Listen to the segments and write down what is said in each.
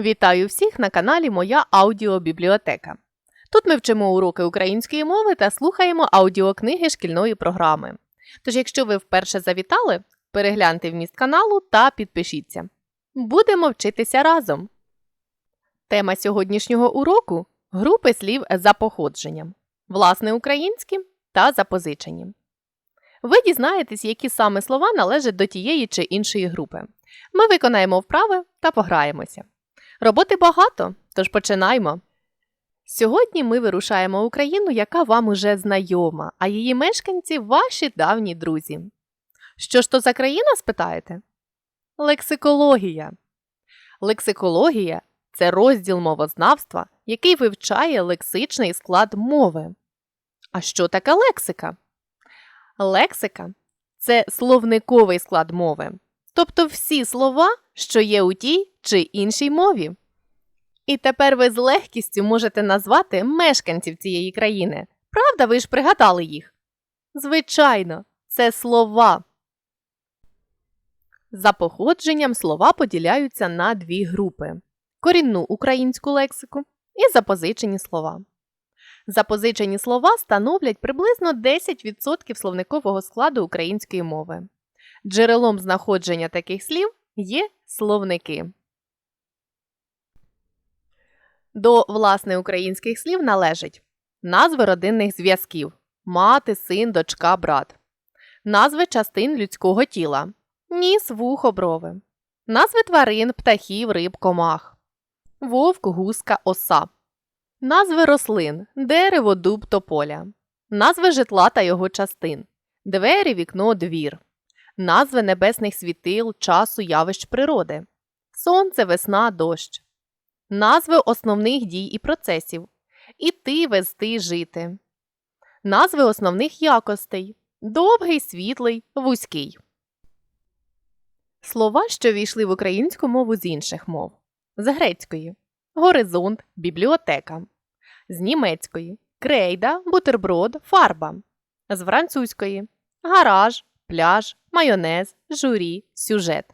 Вітаю всіх на каналі Моя аудіобібліотека. Тут ми вчимо уроки української мови та слухаємо аудіокниги шкільної програми. Тож, якщо ви вперше завітали, перегляньте вміст каналу та підпишіться. Будемо вчитися разом. Тема сьогоднішнього уроку групи слів за походженням, власне українські та запозичені. Ви дізнаєтесь, які саме слова належать до тієї чи іншої групи. Ми виконаємо вправи та пограємося. Роботи багато, тож починаємо. Сьогодні ми вирушаємо Україну, яка вам уже знайома, а її мешканці ваші давні друзі. Що ж то за країна, спитаєте? Лексикологія. Лексикологія це розділ мовознавства, який вивчає лексичний склад мови. А що таке лексика? Лексика це словниковий склад мови, тобто всі слова, що є у тій чи іншій мові. І тепер ви з легкістю можете назвати мешканців цієї країни. Правда, ви ж пригадали їх? Звичайно, це слова. За походженням слова поділяються на дві групи: корінну українську лексику і запозичені слова. Запозичені слова становлять приблизно 10% словникового складу української мови. Джерелом знаходження таких слів є словники. До власне українських слів належать назви родинних зв'язків мати, син, дочка, брат, назви частин людського тіла ніс, вухо, брови, назви тварин, птахів, риб, комах, вовк, гуска, оса, назви рослин дерево, дуб, тополя, назви житла та його частин, двері, вікно, двір, назви небесних світил, часу, явищ природи, сонце, весна, дощ назви основних дій і процесів іти, вести, жити, назви основних якостей довгий, світлий, вузький. Слова, що війшли в українську мову з інших мов з грецької горизонт, бібліотека, з німецької крейда, бутерброд, фарба, з французької гараж, пляж, майонез, журі, сюжет,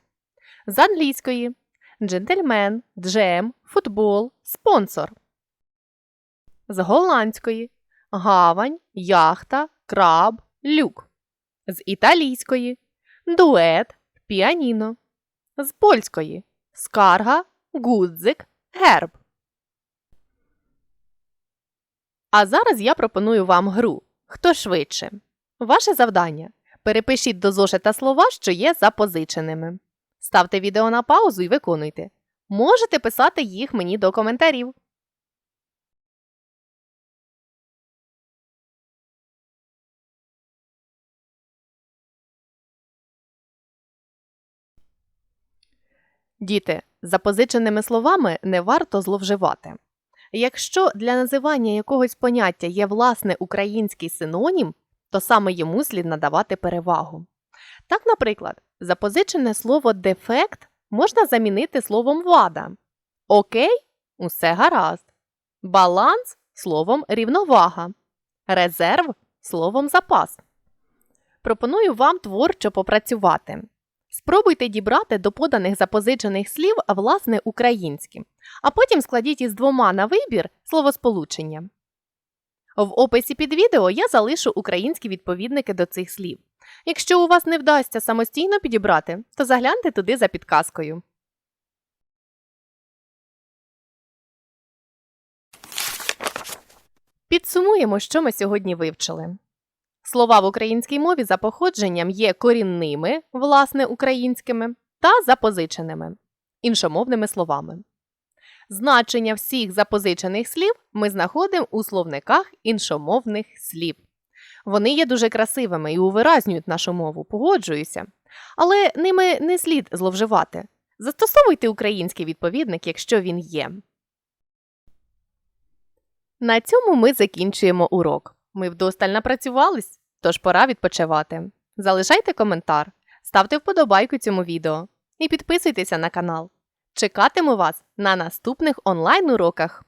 з англійської джентльмен, джем, футбол, спонсор. З голландської гавань, яхта, краб, люк. З італійської дует, піаніно. З польської скарга, гудзик, герб. А зараз я пропоную вам гру. Хто швидше? Ваше завдання. Перепишіть до зошита слова, що є запозиченими. Ставте відео на паузу і виконуйте. Можете писати їх мені до коментарів. Діти, запозиченими словами не варто зловживати. Якщо для називання якогось поняття є власне український синонім, то саме йому слід надавати перевагу. Так, наприклад, запозичене слово дефект можна замінити словом вада. Окей усе гаразд. Баланс словом рівновага. Резерв словом запас. Пропоную вам творчо попрацювати. Спробуйте дібрати до поданих запозичених слів власне українські, а потім складіть із двома на вибір словосполучення. В описі під відео я залишу українські відповідники до цих слів. Якщо у вас не вдасться самостійно підібрати, то загляньте туди за підказкою. Підсумуємо, що ми сьогодні вивчили. Слова в українській мові за походженням є корінними, власне, українськими та запозиченими іншомовними словами. Значення всіх запозичених слів ми знаходимо у словниках іншомовних слів. Вони є дуже красивими і увиразнюють нашу мову, погоджуюся. Але ними не слід зловживати. Застосовуйте український відповідник, якщо він є. На цьому ми закінчуємо урок. Ми вдосталь напрацювались, тож пора відпочивати. Залишайте коментар, ставте вподобайку цьому відео і підписуйтеся на канал. Чекатиму вас на наступних онлайн уроках.